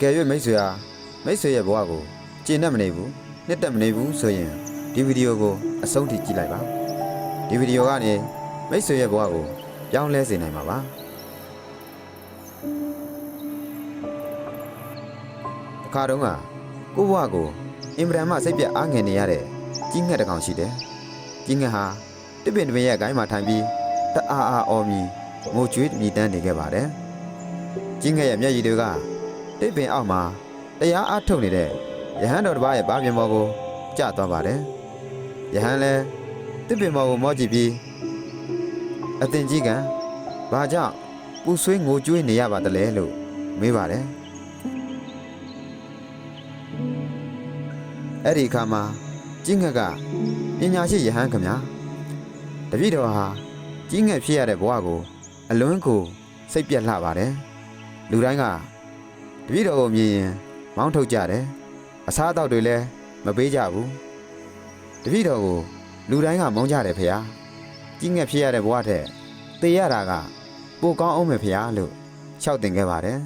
ကယ်၍မိတ်ဆွေဟာမိတ်ဆွေရဲ့ဘဝကိုကျေနပ်မနေဘူးနှစ်သက်မနေဘူးဆိုရင်ဒီဗီဒီယိုကိုအဆုံးထိကြည့်လိုက်ပါဒီဗီဒီယိုကနေမိတ်ဆွေရဲ့ဘဝကိုပြောင်းလဲစေနိုင်မှာပါအခါတုန်းကကိုယ့်ဘဝကိုအင်ဗရန်မှစိတ်ပြတ်အားငယ်နေရတဲ့ကြီးငှက်တစ်ကောင်ရှိတယ်ကြီးငှက်ဟာတစ်ပင်တစ်ပင်ရဲ့အကိုင်းမှာထိုင်ပြီးတအားအားအော်မြည်ငိုကြွေးမြည်တမ်းနေခဲ့ပါတယ်ကြီးငှက်ရဲ့မျက်ရည်တွေက တစ်ပင်အောက်မှာတရားအားထုတ်နေတဲ့ယဟန်တော်တစ်ပါးရဲ့ဘာပြင်ပေါ်ကိုကျသွားပါတယ်ယဟန်လည်းတစ်ပင်ပေါ်ကိုမော့ကြည့်ပြီးအသင်ကြီးကဘာကြောင့်ပူဆွေးငိုကြွေးနေရပါသလဲလို့မေးပါတယ်အဲ့ဒီအခါမှာကြီးငှက်ကပညာရှိယဟန်ခမညာတပည့်တော်ဟာကြီးငှက်ဖြစ်ရတဲ့ဘဝကိုအလွန်းကိုစိတ်ပြက်လှပါတယ်လူတိုင်းက တပည့်တော်ကိုမြင်ရင်မောင်းထုတ်ကြတယ်အစားအသောက်တွေလည်းမပေးကြဘူးတပည့်တော်ကိုလူတိုင်းကမုန်းကြတယ်ဖေဟာကြီးငှက်ဖြစ်ရတဲ့ဘဝထက်သေရတာကပိုကောင်းအောင်မယ်ဖေဟာလို့လျှောက်တင်ခဲ့ပါတယ်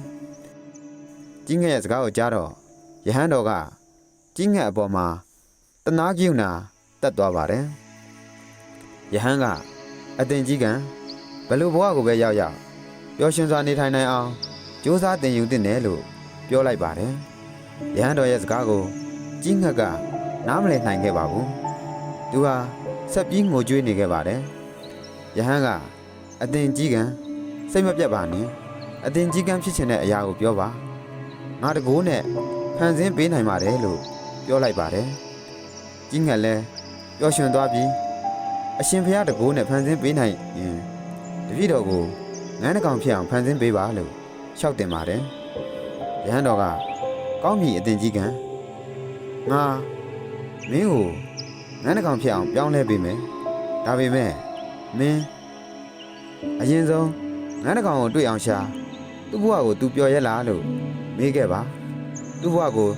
ကြီးငှက်ရဲ့စကားကိုကြားတော့ယဟန်တော်ကကြီးငှက်အပေါ်မှာတနာကိယူနာတက်သွားပါတယ်ယဟန်ကအတင်ကြီးကံဘယ်လိုဘဝကိုပဲရောက်ရောက်ပျော်ရွှင်စွာနေထိုင်နိုင်အောင်ကြိုးစားသင်ယူသင့်တယ်လို့ ပြောလိုက်ပါတယ်။ရဟန်းတော်ရဲ့စကားကိုကြီးငှက်ကနားမလည်နိုင်ခဲ့ပါဘူး။သူဟာဆက်ပြီးငိုကြွေးနေခဲ့ပါတယ်။ရဟန်းကအသင်ကြီးကံစိတ်မပြတ်ပါနဲ့။အသင်ကြီးကံဖြစ်ချင်တဲ့အရာကိုပြောပါ။ငါတကိုးနဲ့ဖန်ဆင်းပေးနိုင်ပါတယ်လို့ပြောလိုက်ပါတယ်။ကြီးငှက်လည်းပျော်ရွှင်သွားပြီးအရှင်ဘုရားတကိုးနဲ့ဖန်ဆင်းပေးနိုင်ရင်တပည့်တော်ကိုငန်းတစ်ကောင်ဖြစ်အောင်ဖန်ဆင်းပေးပါလို့လျှောက်တင်ပါတယ်။ ရဟန်းတော်ကကောင်းပြီအတင်ကြီးကံငါမင်းကိုငန်းတစ်ကောင်ဖြစ်အောင်ပြောင်းလဲပေးမယ်။ဒါပေမဲ့မင်းအရင်ဆုံးငန်းတစ်ကောင်ကိုတွေ့အောင်ရှာသူ့ဘဝကို तू ပျော်ရက်လားလို့မေးခဲ့ပါ။သူ့ဘဝကို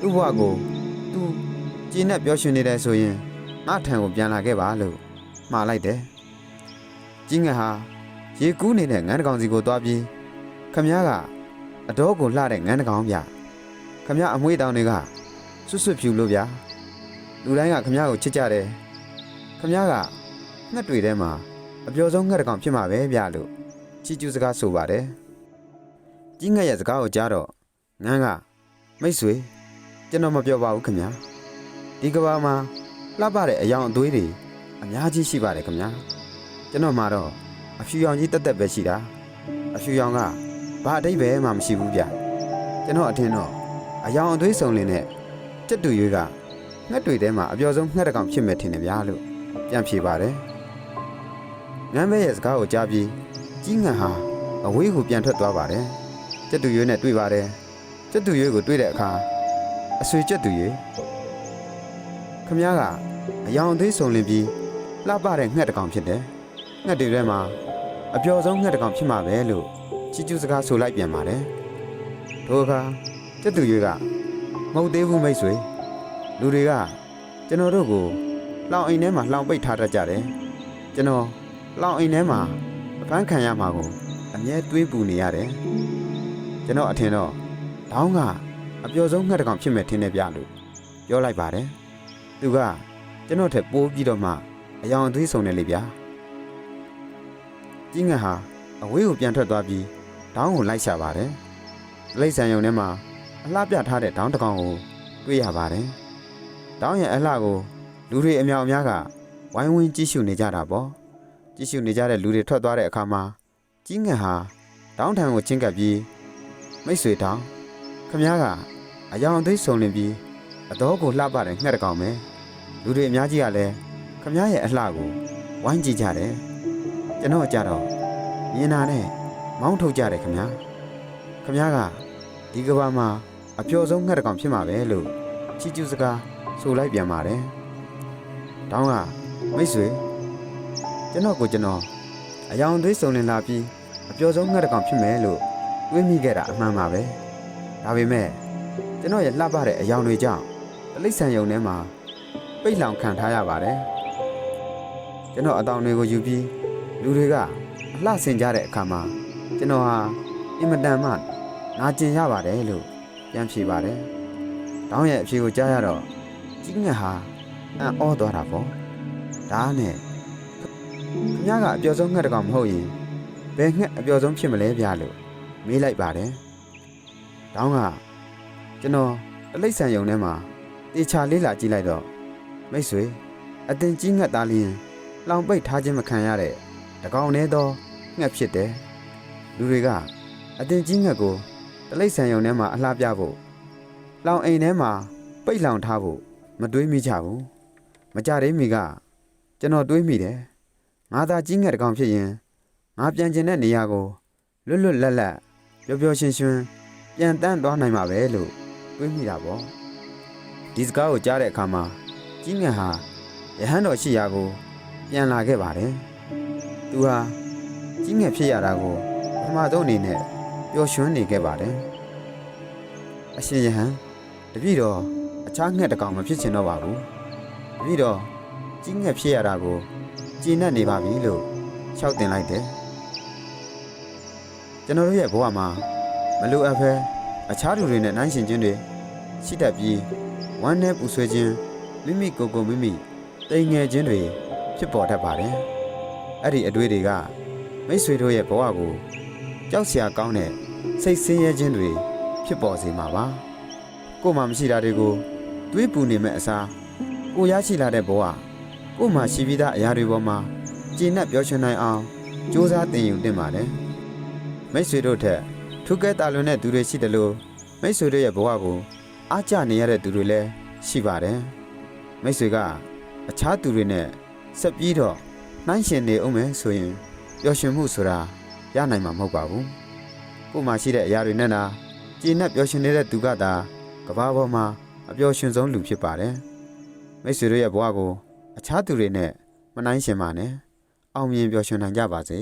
သူ့ဘဝကို तू ကျင်းနဲ့ပျော်ရွှင်နေတယ်ဆိုရင်ငါထံကိုပြန်လာခဲ့ပါလို့မှားလိုက်တယ်။ကြီးငယ်ဟာရေကူးနေတဲ့ငန်းတကောင်စီကိုသွားပြီးခမည်းက အတော်ကိုလှတဲ့ငန်းတကောင်ဗျခမည်းအမွှေးတောင်တွေကဆွတ်ဆွတ်ဖြူလို့ဗျလူတိုင်းကခမည်းကိုချစ်ကြတယ်ခမည်းကငှက်တွေထဲမှာအပျော်ဆုံးငှက်တကောင်ဖြစ်မှာပဲဗျလို့ချီကျူးစကားဆိုပါတယ်ကြီးငယ်ရဲ့စကားကိုကြားတော့ငန်းကမိတ်ဆွေကျွန်တော်မပြောပါဘူးခမည်းဒီကဘာမှာလှပတဲ့အယောင်အသွေးတွေအများကြီးရှိပါတယ်ခမည်းကျွန်တော်မှာတော့အဖြူရောင်ကြီးတက်တက်ပဲရှိတာအဖြူရောင်က ဘာအတိတ်ပဲမှမရှိဘူးဗျကျွန်တော်အထင်တော့အယောင်အသွေးစုံလင်တဲ့ကြက်တူရွေးကငှက်တွေထဲမှာအပျော်ဆုံးငှက်တစ်ကောင်ဖြစ်မယ်ထင်တယ်ဗျာလို့ပြန်ဖြေပါတယ်ငမ်းမဲရဲ့စကားကိုကြားပြီးကြီးငှက်ဟာအဝေးကိုပြန်ထွက်သွားပါတယ်ကြက်တူရွေးနဲ့တွေ့ပါတယ်ကြက်တူရွေးကိုတွေ့တဲ့အခါအဆွေကြက်တူရွေးခမည်းကအယောင်အသွေးစုံလင်ပြီးလှပတဲ့ငှက်တစ်ကောင်ဖြစ်တယ်ငှက်တွေထဲမှာအပျော်ဆုံးငှက်တစ်ကောင်ဖြစ်မှာပဲလို့ ချီကျူးစကားဆိုလိုက်ပြန်ပါတယ်။ဒိုအခါကျက်သူရွေးကမဟုတ်သေးဘူးမိတ်ဆွေလူတွေကကျွန်တော်တို့ကိုလောင်အိမ်ထဲမှာလောင်ပိတ်ထားတတ်ကြတယ်။ကျွန်တော်လောင်အိမ်ထဲမှာအဖမ်းခံရမှာကိုအမြဲတွေးပူနေရတယ်။ကျွန်တော်အထင်တော့ဒေါင်းကအပျော်ဆုံးငှက်တစ်ကောင်ဖြစ်မယ်ထင်တယ်ဗျလို့ပြောလိုက်ပါတယ်။သူကကျွန်တော်ထက်ပိုးပြီးတော့မှအယောင်အသွေးဆုံနေလေဗျာ။ကြီးငှက်ဟာအဝေးကိုပြန်ထွက်သွားပြီး ဒေါင်းကိုလိုက်ရှာပါတယ်။လိမ့်ဆန်ယုံထဲမှာအလှပြထားတဲ့ဒေါင်းတစ်ကောင်ကိုတွေ့ရပါတယ်။ဒေါင်းရဲ့အလှကိုလူတွေအများအများကဝိုင်းဝန်းကြည့်ရှုနေကြတာပေါ့။ကြည့်ရှုနေကြတဲ့လူတွေထွက်သွားတဲ့အခါမှာကြီးငှက်ဟာဒေါင်းထံကိုချင်းကပ်ပြီးမိတ်ဆွေဒေါင်းခမည်းကအယောင်အသွေးဆုံလင်ပြီးအတော်ကိုလှပတဲ့ငှက်တစ်ကောင်ပဲ။လူတွေအများကြီးကလည်းခမည်းရဲ့အလှကိုဝိုင်းကြည့်ကြတယ်။ကျွန်တော်ကြတော့မြင်တာနဲ့ မောင်းထုတ်ကြတယ်ခင်ဗျာခင်ဗျားကဒီကဘာမှာအပျော်ဆုံးငှက်တစ်ကောင်ဖြစ်မှာပဲလို့ချီကျူးစကားဆိုလိုက်ပြန်ပါတယ်တောင်းကမိတ်ဆွေကျွန်တော်ကိုကျွန်တော်အယောင်သွေးစုံလင်လာပြီးအပျော်ဆုံးငှက်တစ်ကောင်ဖြစ်မယ်လို့တွေးမိခဲ့တာအမှန်ပါပဲဒါပေမဲ့ကျွန်တော်ရဲ့လှပတဲ့အယောင်တွေကြောင့်တလိษံယုံထဲမှာပိတ်လောင်ခံထားရပါတယ်ကျွန်တော်အတောင်တွေကိုယူပြီးလူတွေကအလှဆင်ကြတဲ့အခါမှာ ကျွန်တော်ဟာအင်မတန်မှနာကျင်ရပါတယ်လို့ပြန်ဖြေပါတယ်တောင်းရဲ့အဖြေကိုကြားရတော့ကြီးငှက်ဟာအံ့ဩသွားတာပေါ့ဒါနဲ့ခင်ဗျားကအပျော်ဆုံးငှက်တစ်ကောင်မဟုတ်ရင်ဘယ်ငှက်အပျော်ဆုံးဖြစ်မလဲဗျာလို့မေးလိုက်ပါတယ်တောင်းကကျွန်တော်တလိမ့်ဆန်ယုံထဲမှာတေချာလေးလာကြည့်လိုက်တော့မိတ်ဆွေအတင်ကြီးငှက်သားလျင်လောင်ပိတ်ထားခြင်းမခံရတဲ့တကောင်နဲ့တော့ငှက်ဖြစ်တယ် လူတွေကအတင်ကြီးငှက်ကိုတလိမ့်ဆန်ယုံထဲမှာအလှပြဖို့လောင်အိမ်ထဲမှာပိတ်လောင်ထားဖို့မတွေးမိကြဘူးမကြသေးမီကကျွန်တော်တွေးမိတယ်ငါသာကြီးငှက်တကောင်ဖြစ်ရင်ငါပြန်ကျင်တဲ့နေရာကိုလွတ်လွတ်လပ်လပ်ပျော်ပျော်ရွှင်ရွှင်ပြန်တန်းသွားနိုင်မှာပဲလို့တွေးမိတာပေါ့ဒီစကားကိုကြားတဲ့အခါမှာကြီးငှက်ဟာရဟန်းတော်ရှိရာကို ပြန်လာခဲ့ပါတယ်သူဟာကြီးငှက်ဖြစ်ရတာကိုပထ မဆုံးအနေနဲ့ပျော်ရွှင်နေခဲ့ပါတယ်အရှင်ယဟန်တပည့်တော်အခြားငှက်တစ်ကောင်မဖြစ်ချင်တော့ပါဘူးတပည့်တော်ကြီးငှက်ဖြစ်ရတာကိုကျဉ်တ်နေပါပြီလို့လျှောက်တင်လိုက်တယ်ကျွန်တော်တို့ရဲ့ဘဝမှာမလိုအပ်ဘဲအခြားသူတွေနဲ့နှိုင်းယှဉ်ခြင်းတွေရှိတတ်ပြီးဝမ်းနဲ့ပူဆွေးခြင်းမိမိကိုယ်ကိုယ်မိမိတိမ်ငယ်ခြင်းတွေဖြစ်ပေါ်တတ်ပါတယ်အဲ့ဒီအတွေ့တွေကမိတ်ဆွေတို့ရဲ့ဘဝကို ကြောက်စရာကောင်းတဲ့စိတ်ဆင်းရဲခြင်းတွေဖြစ်ပေါ်စေမှာပါကိုယ်မှမရှိတာတွေကိုတွေးပူနေမဲ့အစားကိုရရှိလာတဲ့ဘဝကိုယ်မှရှိပြီးသားအရာတွေပေါ်မှာကျင့်납ပြောချင်နိုင်အောင်စူးစမ်းသင်ယူတင်ပါတယ်မိတ်ဆွေတို့ထက်ထူးကဲတာလွန်တဲ့သူတွေရှိတယ်လို့မိတ်ဆွေတို့ရဲ့ဘဝကိုအားကျနေရတဲ့သူတွေလည်းရှိပါတယ်မိတ်ဆွေကအခြားသူတွေနဲ့ဆက်ပြီးတော့နှိုင်းရှင်နေအောင်မယ်ဆိုရင်ပျော်ရွှင်မှုဆိုတာ ရနိုင်မှာမဟုတ်ပါဘူးကိုယ်မှရှိတဲ့အရာတွေနဲ့နာကျင့်납ပျော်ရွှင်နေတဲ့သူကသာကဘာပေါ်မှာအပျော်ရွှင်ဆုံးလူဖြစ်ပါတယ်မိတ်ဆွေတို့ရဲ့ဘဝကိုအခြားသူတွေနဲ့မနှိုင်းရှင်ပါနဲ့အောင်မြင်ပျော်ရွှင်နိုင်ကြပါစေ